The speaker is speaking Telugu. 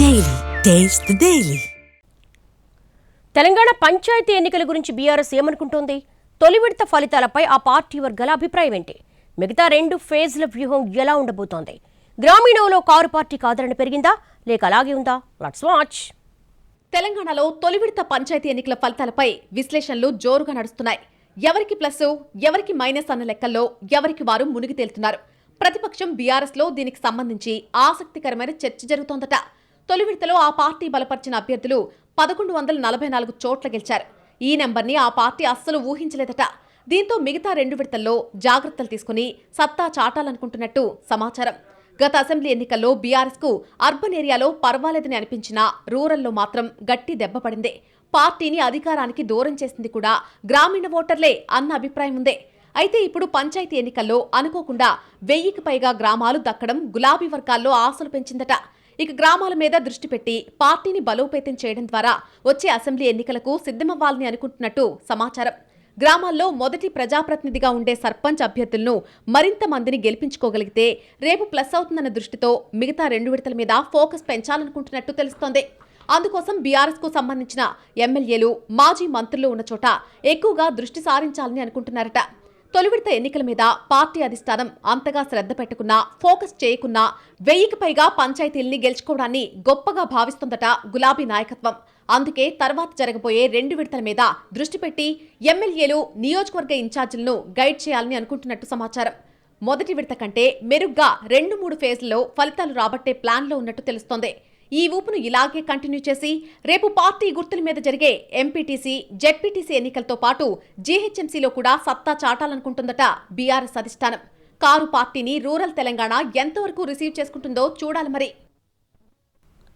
Daily. Taste the Daily. Telangana panchayat ఎన్నికల గురించి బీఆర్ఎస్ ఏమనుకుంటోంది? తొలి విడత ఫలితాలపై ఆ పార్టీ వర్గాల అభిప్రాయం ఏంటి? మిగతా రెండు ఫేజ్ల వ్యూహం ఎలా ఉండబోతోంది? గ్రామీణంలో కారు పార్టీకి ఆదరణ పెరిగిందా? లేక అలాగే ఉందా? లట్స్ వాచ్ తెలంగాణలో తొలి విడత పంచాయతీ ఎన్నికల ఫలితాలపై విశ్లేషణలు జోరుగా నడుస్తున్నాయి. ఎవరికి ప్లస్ ఎవరికి మైనస్ అన్న లెక్కల్లో ఎవరికి వారు మునిగి తేలుతున్నారు. ప్రతిపక్షం బీఆర్ఎస్లో దీనికి సంబంధించి ఆసక్తికరమైన చర్చ జరుగుతోందట. తొలి విడతలో ఆ పార్టీ బలపరిచిన అభ్యర్థులు పదకొండు వందల నలభై నాలుగు చోట్ల గెలిచారు. ఈ నెంబర్ని ఆ పార్టీ అస్సలు ఊహించలేదట. దీంతో మిగతా రెండు విడతల్లో జాగ్రత్తలు తీసుకుని సత్తా చాటాలనుకుంటున్నట్టు సమాచారం. గత అసెంబ్లీ ఎన్నికల్లో బీఆర్ఎస్కు అర్బన్ ఏరియాలో పర్వాలేదని అనిపించినా రూరల్లో మాత్రం గట్టి దెబ్బపడింది పార్టీని అధికారానికి దూరం చేసింది కూడా గ్రామీణ ఓటర్లే అన్న అభిప్రాయం ఉందే. అయితే ఇప్పుడు పంచాయతీ ఎన్నికల్లో అనుకోకుండా వెయ్యికి పైగా గ్రామాలు దక్కడం గులాబీ వర్గాల్లో ఆశలు పెంచిందట. ఇక గ్రామాల మీద దృష్టి పెట్టి పార్టీని బలోపేతం చేయడం ద్వారా వచ్చే అసెంబ్లీ ఎన్నికలకు సిద్ధమవ్వాలని అనుకుంటున్నట్టు సమాచారం. గ్రామాల్లో మొదటి ప్రజాప్రతినిధిగా ఉండే సర్పంచ్ అభ్యర్థులను మరింత మందిని గెలిపించుకోగలిగితే రేపు ప్లస్ అవుతుందన్న దృష్టితో మిగతా రెండు విడతల మీద ఫోకస్ పెంచాలనుకుంటున్నట్టు తెలుస్తోంది. అందుకోసం బీఆర్ఎస్కు సంబంధించిన ఎమ్మెల్యేలు మాజీ మంత్రులు ఉన్న చోట ఎక్కువగా దృష్టి సారించాలని అనుకుంటున్నారట. తొలి విడత ఎన్నికల మీద పార్టీ అధిష్టానం అంతగా శ్రద్ధ పెట్టుకున్నా ఫోకస్ చేయకున్నా వెయ్యికి పైగా పంచాయతీల్ని గెలుచుకోవడాన్ని గొప్పగా భావిస్తుందట గులాబీ నాయకత్వం. అందుకే తర్వాత జరగబోయే రెండు విడతల మీద దృష్టి పెట్టి ఎమ్మెల్యేలు నియోజకవర్గ ఇన్ఛార్జీలను గైడ్ చేయాలని అనుకుంటున్నట్టు సమాచారం. మొదటి విడత కంటే మెరుగ్గా రెండు మూడు ఫేజ్లలో ఫలితాలు రాబట్టే ప్లాన్లో ఉన్నట్టు తెలుస్తోంది. ఈ ఊపును ఇలాగే కంటిన్యూ చేసి రేపు పార్టీ గుర్తుల మీద జరిగే ఎంపీటీసీ జెడ్పీటీసీ ఎన్నికలతో పాటు జీహెచ్ఎంసీలో కూడా సత్తా చాటాలనుకుంటుందట బీఆర్ఎస్ అధిష్టానం. కారు పార్టీని రూరల్ తెలంగాణ ఎంతవరకు రిసీవ్ చేసుకుంటుందో చూడాలి మరి.